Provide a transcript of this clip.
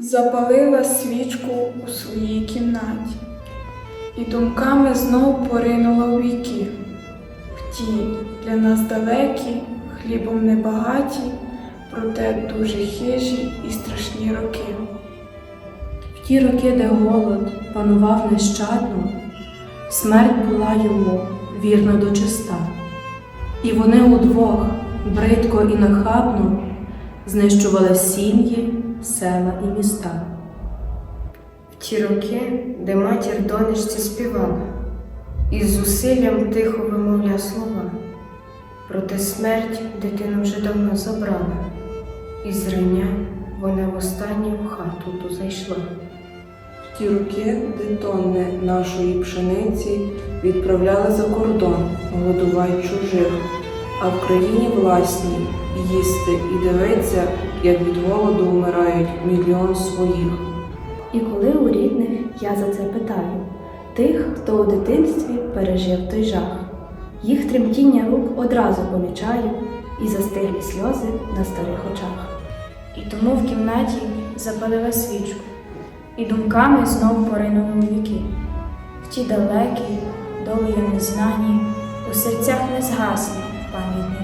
запалила свічку у своїй кімнаті і думками знов поринула у віки. В ті для нас далекі, хлібом небагаті, проте дуже хижі і страшні роки. В ті роки, де голод панував нещадно, смерть була йому вірна до чиста. І вони удвох, бридко і нахабно, знищували сім'ї, села і міста. В ті роки, де матір донечці співала, і з зусиллям тихо вимовля слова. Проте смерть дитину вже давно забрала, і зрання вона востаннє в хату ту зайшла. В ті роки, де тонни нашої пшениці відправляли за кордон, голодувати чужих, а в країні власній їсти і дивиться, як від голоду вмирають мільйон своїх. І коли у рідних я за це питаю, тих, хто у дитинстві пережив той жах, їх тремтіння рук одразу помічаю і застиглі сльози на старих очах. І тому в кімнаті запалила свічку, і думками знов поринули у віки. В ті далекі, долею незнані, у серцях не згасні пам'ятні роки.